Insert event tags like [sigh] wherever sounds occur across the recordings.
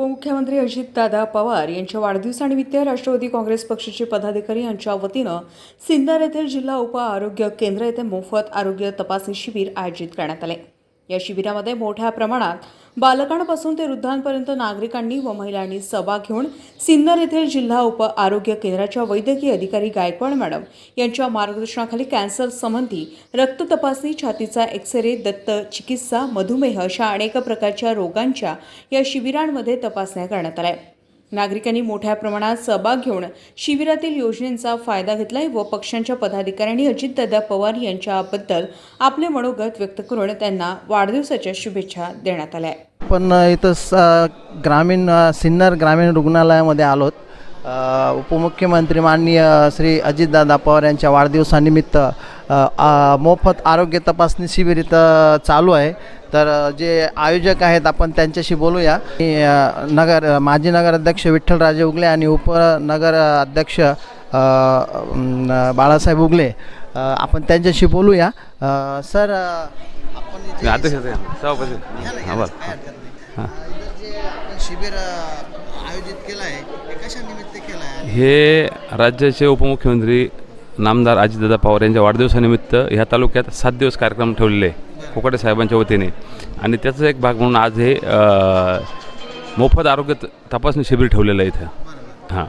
उपमुख्यमंत्री अजितदादा पवार यांच्या वाढदिवसानिमित्त राष्ट्रवादी काँग्रेस पक्षाचे पदाधिकारी यांच्या वतीनं सिन्नर येथील जिल्हा उप आरोग्य केंद्र येथे मोफत आरोग्य तपासणी शिबिर आयोजित करण्यात आले. या शिबिरामध्ये मोठ्या प्रमाणात बालकांपासून ते वृद्धांपर्यंत नागरिकांनी व महिलांनी सहभाग घेऊन सिन्नर येथील जिल्हा उप आरोग्य केंद्राच्या वैद्यकीय अधिकारी गायकवाड मॅडम यांच्या मार्गदर्शनाखाली कॅन्सर संबंधी रक्त तपासणी छातीचा एक्सरे दत्त चिकित्सा मधुमेह अशा अनेक प्रकारच्या रोगांच्या या शिबिरांमध्ये तपासण्या करण्यात आल्या. नागरिकांनी मोठ्या प्रमाणात सहभाग घेऊन शिबिरातील योजनेचा फायदा घेतलाय व पक्षांच्या पदाधिकाऱ्यांनी अजितदादा पवार यांच्याबद्दल आपले मनोगत व्यक्त करून त्यांना वाढदिवसाच्या शुभेच्छा देण्यात आल्या. पण इथं स ग्रामीण सिन्नर ग्रामीण रुग्णालयामध्ये आलोत. उपमुख्यमंत्री माननीय श्री अजितदादा पवार यांच्या वाढदिवसानिमित्त मोफत आरोग्य तपासणी शिबिर इथं चालू आहे. तर जे आयोजक आहेत आपण त्यांच्याशी बोलूया. नगर माजी नगराध्यक्ष विठ्ठलराजे उगले आणि उपनगर अध्यक्ष बाळासाहेब उगले. आपण त्यांच्याशी बोलूया. सर आपण हां बरं इथं जे आपण शिबिर अ, आयोजित केलं आहे कशा निमित्त केलं आहे? राज्याचे उपमुख्यमंत्री नामदार अजितदादा पवार यांच्या वाढदिवसानिमित्त ह्या तालुक्यात सात दिवस कार्यक्रम ठेवलेले आहे कोकाटे साहेबांच्या वतीने. आणि त्याचा एक भाग म्हणून आज हे मोफत आरोग्य तपासणी शिबिर ठेवलेलं आहे इथं. हां.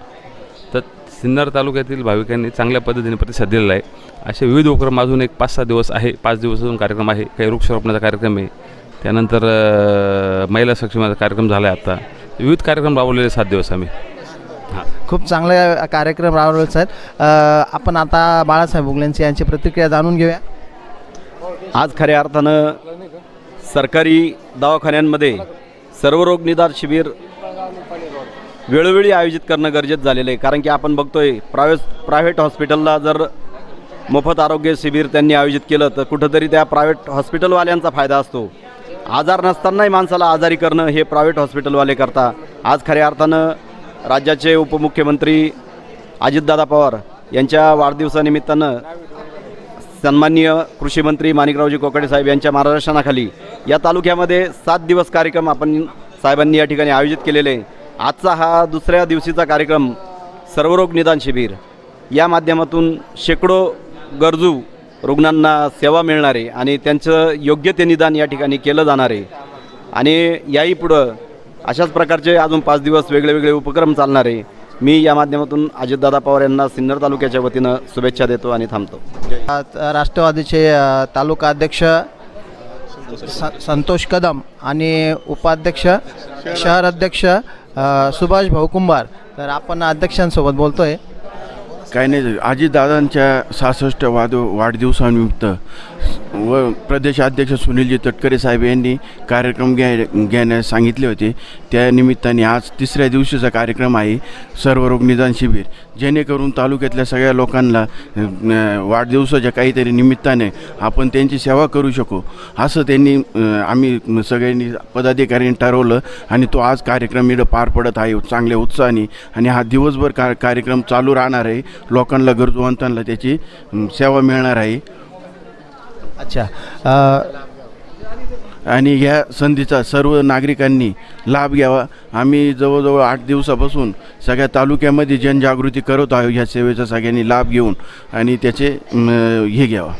तर सिन्नर तालुक्यातील भाविकांनी चांगल्या पद्धतीने प्रतिसाद दिलेला आहे. असे विविध उपक्रम अजून एक पाच सहा दिवस आहे पाच दिवस अजून कार्यक्रम आहे काही वृक्षारोपणाचा कार्यक्रम आहे त्यानंतर महिला सक्षमाचा कार्यक्रम झाला आहे आता. विविध कार्यक्रम राबवलेले सात दिवस आम्ही. हां. खूप चांगले कार्यक्रम राबवले आहेत अ, आपण आता बाळासाहेब उगलेंची यांची प्रतिक्रिया जाणून घेऊया. आज खऱ्या अर्थानं सरकारी दवाखान्यांमध्ये सर्वरोग निदान शिबिर वेळोवेळी आयोजित करणं गरजेचं झालेलं आहे. कारण की आपण बघतोय प्रायव्हेट प्रायव्हेट हॉस्पिटलला जर मोफत आरोग्य शिबिर त्यांनी आयोजित केलं तर कुठंतरी त्या प्रायव्हेट हॉस्पिटलवाल्यांचा फायदा असतो. आजार नसतानाही माणसाला आजारी करणं हे प्रायव्हेट हॉस्पिटलवाले करता. आज खऱ्या अर्थानं राज्याचे उपमुख्यमंत्री अजितदादा पवार यांच्या वाढदिवसानिमित्तानं सन्माननीय कृषीमंत्री माणिकरावजी कोकाटे साहेब यांच्या मार्गदर्शनाखाली या तालुक्यामध्ये सात दिवस कार्यक्रम आपण साहेबांनी या ठिकाणी आयोजित केलेले. आजचा हा दुसऱ्या दिवशीचा कार्यक्रम सर्वरोग निदान शिबिर. या माध्यमातून शेकडो गरजू रुग्णांना सेवा मिळणार आहे आणि त्यांचं योग्य ते निदान या ठिकाणी केलं जाणार. आहे आणि याही पुढं अशाच प्रकारचे अजून पाच दिवस वेगळे वेगळे उपक्रम चालणार आहे मी या माध्यमातून अजितदादा पवार यांना सिन्नर तालुक्याच्या वतीनं शुभेच्छा देतो आणि थांबतो. राष्ट्रवादीचे तालुका अध्यक्ष स- संतोष कदम आणि उपाध्यक्ष शहर अध्यक्ष सुभाष भाऊ कुंभार. तर आपण अध्यक्षांसोबत बोलतो आहे काय नाही आजीदादांच्या सहासष्ट वाद वाढदिवसानिमित्त व प्रदेशाध्यक्ष सुनीलजी तटकरे साहेब यांनी कार्यक्रम घ्याय घेण्यास सांगितले होते. त्या निमित्ताने आज तिसऱ्या दिवशीचा कार्यक्रम आहे सर्वरोग निदान शिबिर. जेणेकरून तालुक्यातल्या सगळ्या लोकांना वाढदिवसाच्या काहीतरी निमित्ताने आपण त्यांची सेवा करू शकू. असं त्यांनी आम्ही सगळ्यांनी पदाधिकाऱ्यांनी ठरवलं आणि तो आज कार्यक्रम इकडं पार पडत आहे चांगल्या उत्साहाने. आणि हा दिवसभर का कार्यक्रम चालू राहणार आहे. लोकांना गरजूवंतांना त्याची सेवा मिळणार आहे. अच्छा. अ, आणि ह्या संधीचा सर्व नागरिकांनी लाभ घ्यावा. आम्ही जवळजवळ आठ दिवसापासून सगळ्या तालुक्यामध्ये जनजागृती करत आहोत ह्या सेवेचा सगळ्यांनी लाभ घेऊन आणि त्याचे हे घ्यावा.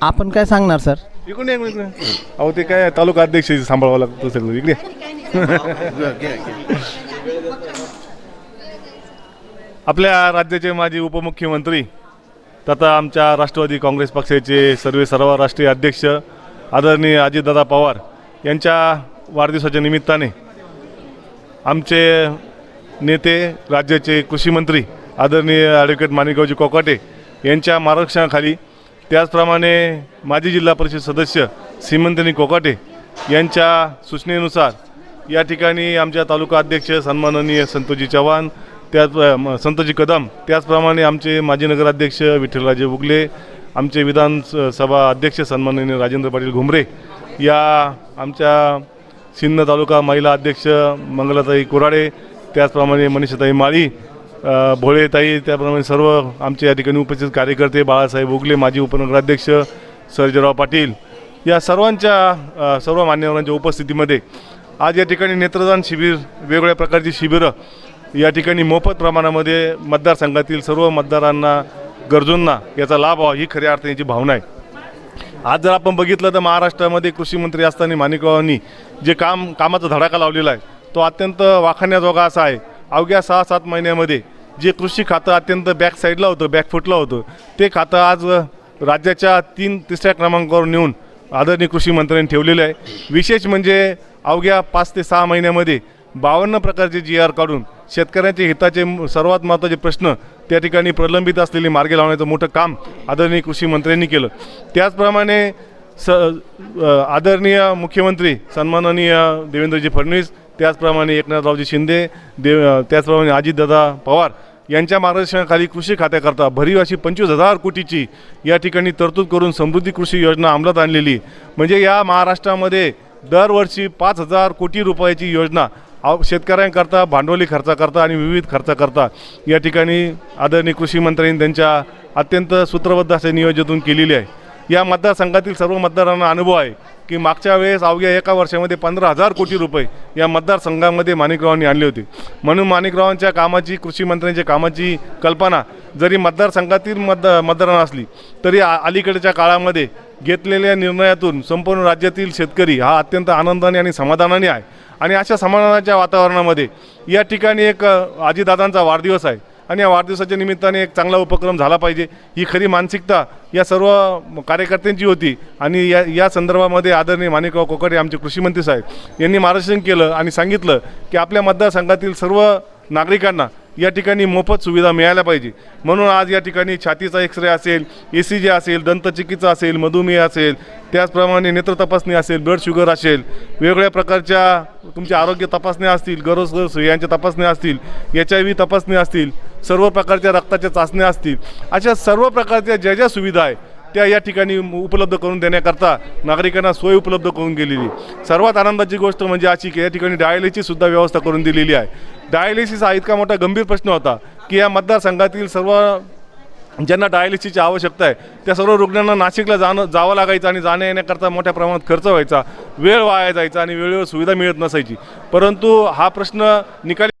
आपण काय सांगणार सर? इकडून. अहो ते काय तालुका अध्यक्ष सांभाळावं लागतं सगळं इकडे [laughs] आपल्या राज्याचे माजी उपमुख्यमंत्री तथा आमच्या राष्ट्रवादी काँग्रेस पक्षाचे सर्व सर्व राष्ट्रीय अध्यक्ष आदरणीय अजितदादा पवार यांच्या वाढदिवसाच्या निमित्ताने आमचे नेते राज्याचे कृषीमंत्री आदरणीय ॲडव्होकेट माणिकरावजी कोकाटे यांच्या मार्गदर्शनाखाली त्याचप्रमाणे माजी जिल्हा परिषद सदस्य सीमंतनी कोकाटे यांच्या सूचनेनुसार या ठिकाणी आमच्या तालुका अध्यक्ष सन्माननीय संतोजी चव्हाण त्याच म, संतोजी कदम. त्याचप्रमाणे आमचे माजी नगराध्यक्ष विठ्ठलराजे उगले आमचे विधान स- सभा अध्यक्ष सन्माननीय राजेंद्र पाटील घुमरे या आमच्या सिन्नर तालुका महिला अध्यक्ष मंगलाताई कुराडे त्याचप्रमाणे मनीषाताई माळी भोळेताई त्याप्रमाणे सर्व आमचे या ठिकाणी उपस्थित कार्यकर्ते बाळासाहेब उगले माजी उपनगराध्यक्ष सर्जेराव पाटील या सर्वांच्या सर्व मान्यवरांच्या उपस्थितीमध्ये आज या ठिकाणी नेत्रदान शिबिर वेगवेगळ्या प्रकारची शिबिरं या ठिकाणी मोफत प्रमाणामध्ये मतदारसंघातील सर्व मतदारांना गरजूंना याचा लाभ व्हावा ही खऱ्या अर्थाची भावना आहे. आज जर आपण बघितलं तर महाराष्ट्रामध्ये कृषी मंत्री असताना माणिकरावांनी जे काम कामाचा धडाका लावलेला आहे तो अत्यंत वाखाण्याजोगा असा आहे. अवघ्या सहा सात महिन्यामध्ये जे कृषी खातं अत्यंत बॅक साईडला होतं बॅकफुटला होतं ते खातं आज राज्याच्या तीन तिसऱ्या क्रमांकावर नेऊन आदरणीय कृषी मंत्र्यांनी ठेवलेलं आहे. विशेष म्हणजे अवघ्या पाच ते सहा महिन्यामध्ये बावन्न प्रकारचे जी आर काढून शेतकऱ्यांचे हिताचे सर्वात महत्त्वाचे प्रश्न त्या ठिकाणी प्रलंबित असलेले मार्गे लावण्याचं मोठं काम आदरणीय कृषी मंत्र्यांनी केलं. त्याचप्रमाणे स आदरणीय मुख्यमंत्री सन्माननीय देवेंद्रजी फडणवीस त्याचप्रमाणे एकनाथरावजी शिंदे देव त्याचप्रमाणे अजितदादा पवार यांच्या मार्गदर्शनाखाली कृषी खात्याकरता भरीव अशी पंचवीस हजार कोटीची या ठिकाणी तरतूद करून समृद्धी कृषी योजना अंमलात आणलेली. म्हणजे या महाराष्ट्रामध्ये दरवर्षी पाच हजार कोटी रुपयाची योजना शेतकऱ्यांकरता भांडवली खर्चाकरता आणि विविध खर्चाकरता या ठिकाणी आदरणीय कृषी मंत्र्यांनी त्यांच्या अत्यंत सूत्रबद्ध असे नियोजनातून केलेली आहे. या मतदारसंघातील सर्व मतदारांना अनुभव आहे की मागच्या वेळेस अवघ्या एका वर्षामध्ये पंधरा हजार कोटी रुपये या मतदारसंघामध्ये माणिकरावांनी आणले होते. म्हणून माणिकरावांच्या कामाची कृषी मंत्र्यांच्या कामाची कल्पना जरी मतदारसंघातील मतदा मतदारांना असली तरी अलीकडच्या काळामध्ये घेतलेल्या निर्णयातून संपूर्ण राज्यातील शेतकरी हा अत्यंत आनंदाने आणि समाधानाने आहे. आणि अशा समाधानाच्या वातावरणामध्ये या ठिकाणी एक आजीदादांचा वाढदिवस आहे. आणि या वाढदिवसाच्या निमित्ताने एक चांगला उपक्रम झाला पाहिजे. ही खरी मानसिकता या सर्व कार्यकर्त्यांची होती आणि या या संदर्भामध्ये आदरणीय माणिकराव कोकाटे आमचे कृषीमंत्री साहेब यांनी मार्गदर्शन केलं आणि सांगितलं की आपल्या मतदारसंघातील सर्व नागरिकांना या ठिकाणी मोफत सुविधा मिळायला पाहिजे. म्हणून आज या ठिकाणी छातीचा एक्सरे असेल ए सी जी असेल दंतचिकित्सा असेल मधुमेह असेल त्याचप्रमाणे नेत्र तपासणी असेल ब्लड शुगर असेल वेगवेगळ्या प्रकारच्या तुमच्या आरोग्य तपासण्या असतील गरोज यांच्या तपासण्या असतील एच आय व्ही तपासण्या असतील सर्व प्रकारच्या रक्ताच्या चाचण्या असतील अशा सर्व प्रकारच्या ज्या ज्या सुविधा आहे त्या या ठिकाणी उपलब्ध करून देण्याकरता नागरिकांना सोय उपलब्ध करून गेलेली. सर्वात आनंदाची गोष्ट म्हणजे अशी की या ठिकाणी डायलिसिस सुद्धा व्यवस्था करून दिलेली आहे. डायलिसिस हा इतका मोठा गंभीर प्रश्न होता की या मतदारसंघातील सर्व ज्यांना डायलिसिसची आवश्यकता आहे त्या सर्व रुग्णांना नाशिकला जाणं जावं लागायचं आणि जाण्या येण्याकरता मोठ्या प्रमाणात खर्च व्हायचा. वेळ वाया जायचा आणि वेळेवर सुविधा मिळत नसायची. परंतु हा प्रश्न निकाली